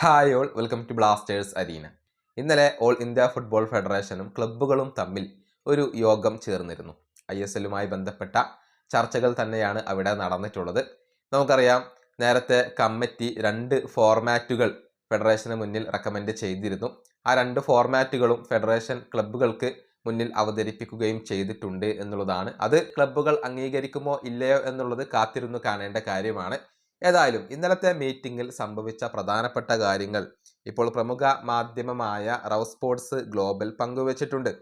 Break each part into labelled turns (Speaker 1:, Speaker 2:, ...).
Speaker 1: Hi all welcome to Blasters arena ഇന്നലെ all India football ഫെഡറേഷനും ക്ലബ്ബുകളും തമ്മിൽ ഒരു യോഗം ചേർന്നിരുന്നു. ഐ എസ് എല്ലുമായി ബന്ധപ്പെട്ട ചർച്ചകൾ തന്നെയാണ് അവിടെ നടന്നിട്ടുള്ളത്. നമുക്കറിയാം നേരത്തെ കമ്മിറ്റി രണ്ട് ഫോർമാറ്റുകൾ ഫെഡറേഷന് മുന്നിൽ റെക്കമെൻഡ് ചെയ്തിരുന്നു. ആ രണ്ട് ഫോർമാറ്റുകളും ഫെഡറേഷൻ ക്ലബ്ബുകൾക്ക് മുന്നിൽ അവതരിപ്പിക്കുകയും ചെയ്തിട്ടുണ്ട് എന്നുള്ളതാണ്. അത് ക്ലബ്ബുകൾ അംഗീകരിക്കുമോ ഇല്ലയോ എന്നുള്ളത് കാത്തിരുന്നു കാണേണ്ട കാര്യമാണ്. ഏതായാലും ഇന്നലത്തെ മീറ്റിംഗിൽ സംഭവിച്ച പ്രധാനപ്പെട്ട കാര്യങ്ങൾ ഇപ്പോൾ പ്രമുഖ മാധ്യമമായ റവ് സ്പോർട്സ് ഗ്ലോബൽ പങ്കുവച്ചിട്ടുണ്ട്.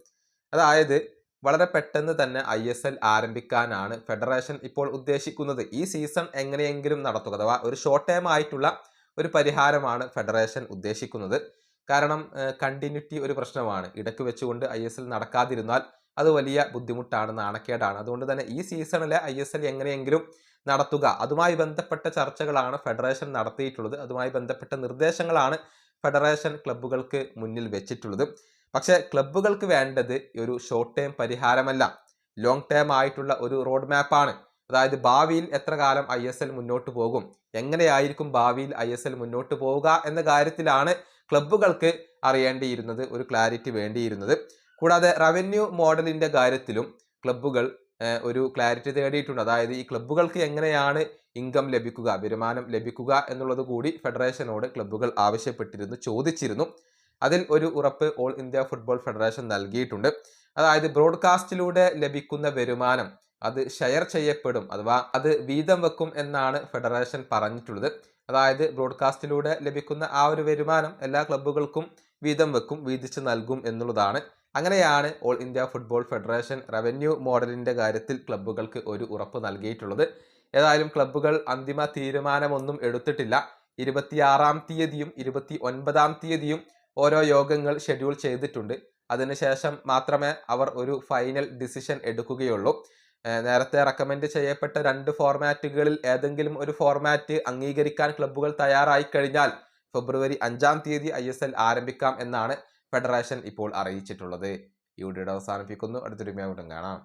Speaker 1: അതായത് വളരെ പെട്ടെന്ന് തന്നെ ഐ എസ് എൽ ആരംഭിക്കാനാണ് ഫെഡറേഷൻ ഇപ്പോൾ ഉദ്ദേശിക്കുന്നത്. ഈ സീസൺ എങ്ങനെയെങ്കിലും നടത്തുക അഥവാ ഒരു ഷോർട്ട് ടൈം ആയിട്ടുള്ള ഒരു പരിഹാരമാണ് ഫെഡറേഷൻ ഉദ്ദേശിക്കുന്നത്. കാരണം കണ്ടിന്യൂറ്റി ഒരു പ്രശ്നമാണ്. ഇടയ്ക്ക് വെച്ചുകൊണ്ട് ഐ എസ് എൽ നടക്കാതിരുന്നാൽ അത് വലിയ ബുദ്ധിമുട്ടാണ് നാണക്കേടാണ്. അതുകൊണ്ട് തന്നെ ഈ സീസണിലെ ഐ എസ് എൽ എങ്ങനെയെങ്കിലും നടത്തുക. അതുമായി ബന്ധപ്പെട്ട ചർച്ചകളാണ് ഫെഡറേഷൻ നടത്തിയിട്ടുള്ളത്. അതുമായി ബന്ധപ്പെട്ട നിർദ്ദേശങ്ങളാണ് ഫെഡറേഷൻ ക്ലബ്ബുകൾക്ക് മുന്നിൽ വെച്ചിട്ടുള്ളത്. പക്ഷേ ക്ലബ്ബുകൾക്ക് വേണ്ടത് ഒരു ഷോർട്ട് ടേം പരിഹാരമല്ല. ലോങ് ടേം ആയിട്ടുള്ള ഒരു റോഡ് മാപ്പാണ് അതായത് ഭാവിയിൽ എത്ര കാലം ഐ മുന്നോട്ട് പോകും? എങ്ങനെയായിരിക്കും ഭാവിയിൽ ഐ മുന്നോട്ട് പോവുക എന്ന കാര്യത്തിലാണ് ക്ലബ്ബുകൾക്ക് അറിയേണ്ടിയിരുന്നത് ഒരു ക്ലാരിറ്റി വേണ്ടിയിരുന്നത്. കൂടാതെ റവന്യൂ മോഡലിന്റെ കാര്യത്തിലും ക്ലബ്ബുകൾ ഒരു ക്ലാരിറ്റി തേടിയിട്ടുണ്ട്. അതായത് ഈ ക്ലബ്ബുകൾക്ക് എങ്ങനെയാണ് ഇൻകം ലഭിക്കുക വരുമാനം ലഭിക്കുക എന്നുള്ളത് കൂടി ഫെഡറേഷനോട് ക്ലബ്ബുകൾ ആവശ്യപ്പെട്ടിരുന്നു ചോദിച്ചിരുന്നു. അതിൽ ഒരു ഉറപ്പ് ഓൾ ഇന്ത്യ ഫുട്ബോൾ ഫെഡറേഷൻ നൽകിയിട്ടുണ്ട്. അതായത് ബ്രോഡ്കാസ്റ്റിലൂടെ ലഭിക്കുന്ന വരുമാനം അത് ഷെയർ ചെയ്യപ്പെടും അഥവാ അത് വീതം വെക്കും എന്നാണ് ഫെഡറേഷൻ പറഞ്ഞിട്ടുള്ളത്. അതായത് ബ്രോഡ്കാസ്റ്റിലൂടെ ലഭിക്കുന്ന ആ ഒരു വരുമാനം എല്ലാ ക്ലബ്ബുകൾക്കും വീതം വെക്കും വീതിച്ച് നൽകും എന്നുള്ളതാണ്. അങ്ങനെയാണ് all India football federation revenue മോഡലിന്റെ കാര്യത്തിൽ ക്ലബ്ബുകൾക്ക് ഒരു ഉറപ്പ് നൽകിയിട്ടുള്ളത്. ഏതായാലും ക്ലബ്ബുകൾ അന്തിമ തീരുമാനമൊന്നും എടുത്തിട്ടില്ല. ഇരുപത്തിയാറാം തീയതിയും ഇരുപത്തി ഒൻപതാം തീയതിയും ഓരോ യോഗങ്ങൾ ഷെഡ്യൂൾ ചെയ്തിട്ടുണ്ട്. അതിനുശേഷം മാത്രമേ അവർ ഒരു ഫൈനൽ ഡിസിഷൻ എടുക്കുകയുള്ളൂ. നേരത്തെ റെക്കമെൻഡ് ചെയ്യപ്പെട്ട രണ്ട് ഫോർമാറ്റുകളിൽ ഏതെങ്കിലും ഒരു ഫോർമാറ്റ് അംഗീകരിക്കാൻ ക്ലബ്ബുകൾ തയ്യാറായി കഴിഞ്ഞാൽ ഫെബ്രുവരി അഞ്ചാം തീയതി ഐ ആരംഭിക്കാം എന്നാണ് ഫെഡറേഷൻ ഇപ്പോൾ അറിയിച്ചിട്ടുള്ളത്. ഈ വീഡിയോ അവസാനിപ്പിക്കുന്നു. അടുത്തൊരു കാണാം.